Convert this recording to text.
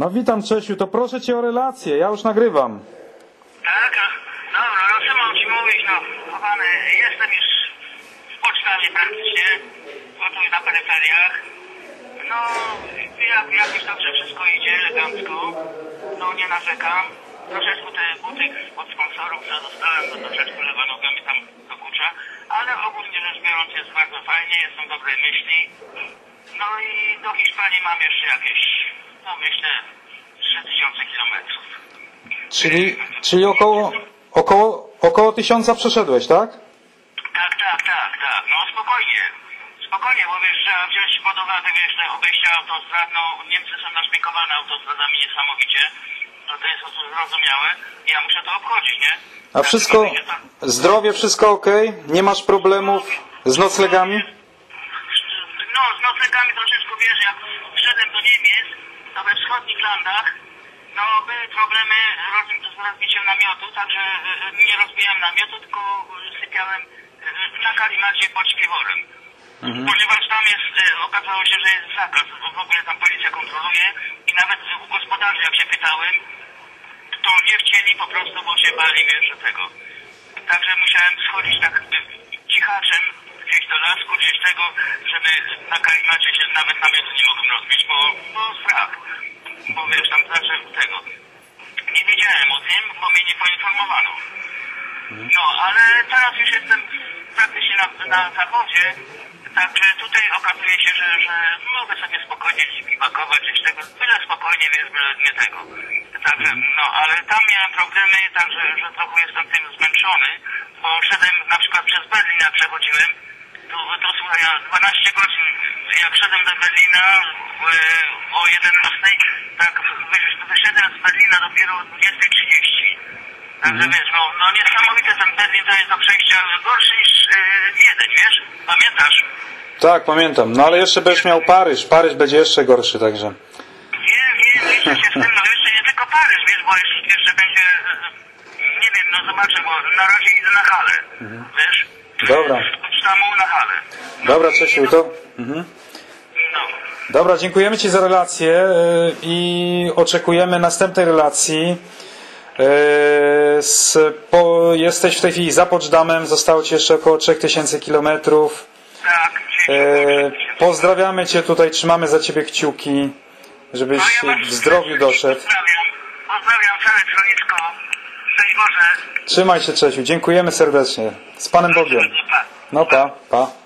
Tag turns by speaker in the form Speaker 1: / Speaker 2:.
Speaker 1: No witam Czesiu, to proszę cię o relację, ja już nagrywam.
Speaker 2: Tak? Dobra, no co mam ci mówić, no, kochany, jestem już w Pocztawie praktycznie, bo tu na peryferiach. No, jak, jakoś dobrze wszystko idzie, elegancko, no nie narzekam. Troszeczkę te buty od sponsorów, co dostałem, to troszeczkę lewa noga mi tam dokucza, ale ogólnie rzecz biorąc jest bardzo fajnie, jestem dobrej myśli. No i do Hiszpanii mam jeszcze jakieś, no myślę, 3000 kilometrów.
Speaker 1: Czyli, czyli około, około, około tysiąca przeszedłeś, tak?
Speaker 2: Tak, tak, tak, tak. No spokojnie. Spokojnie, bo wiesz, trzeba wziąć pod uwagę, wiesz, te obejścia autostrad, no Niemcy są naszpikowane autostradami niesamowicie. No to jest zrozumiałe. Ja muszę to obchodzić, nie?
Speaker 1: A wszystko, zdrowie, wszystko ok? Nie masz problemów z noclegami?
Speaker 2: No, z noclegami jak wszedłem do Niemiec, to we wschodnich landach, no były problemy roz- z rozbiciem namiotu, także y, y, nie rozbijałem namiotu, tylko sypiałem y, na kalimacie pod śpiworem. Ponieważ tam jest, okazało się, że jest zakaz, bo w ogóle tam policja kontroluje i nawet u gospodarzy jak się pytałem, to nie chcieli po prostu, bo się bali, wiesz, tego. Także musiałem schodzić tak y, cichaczem gdzieś do tego, żeby na kalimacie się nawet namiotu nie mogłem rozbić, bo, bo strach. Bo wiesz, tam zawsze tego. Nie wiedziałem o tym, bo mnie nie poinformowano. No, ale teraz już jestem praktycznie na, na zachodzie, także tutaj okazuje się, że, że mogę sobie spokojnie gdzieś biwakować, gdzieś tego, byle spokojnie, więc byle nie tego. Także, no, ale tam miałem problemy, także, że trochę jestem tym zmęczony, bo szedłem na przykład przez Berlin, jak przechodziłem, to, to słuchaj, ja 12 godzin, jak szedłem do Berlina e, o 11, tak wiesz, wyszedłem z Berlina dopiero o 20.30. Także wiesz, no, no niesamowite ten Berlin to jest do przejścia gorszy niż e, Wiedeń, wiesz? Pamiętasz?
Speaker 1: Tak, pamiętam. No ale jeszcze będziesz miał Paryż. Paryż będzie jeszcze gorszy, także.
Speaker 2: Wiem, wiem, liczę się z tym, no jeszcze nie tylko Paryż, wiesz, bo jeszcze, jeszcze będzie, e, nie wiem, no zobaczę, bo na razie idę na halę, wiesz?
Speaker 1: Dobra.
Speaker 2: Na halę.
Speaker 1: Dobra, Czesiu, to... Mhm.
Speaker 2: No.
Speaker 1: Dobra, dziękujemy Ci za relację y, i oczekujemy następnej relacji. Y, Z, po, jesteś w tej chwili za Poczdamem, zostało Ci jeszcze około 3000 kilometrów.
Speaker 2: Tak,
Speaker 1: Y, Pozdrawiamy Cię tutaj, trzymamy za Ciebie kciuki, żebyś
Speaker 2: No, ja
Speaker 1: w zdrowiu doszedł.
Speaker 2: Pozdrawiam, pozdrawiam całe schronisko. Boże.
Speaker 1: Trzymaj się Czesiu, dziękujemy serdecznie. Z Panem Bogiem. No, pa.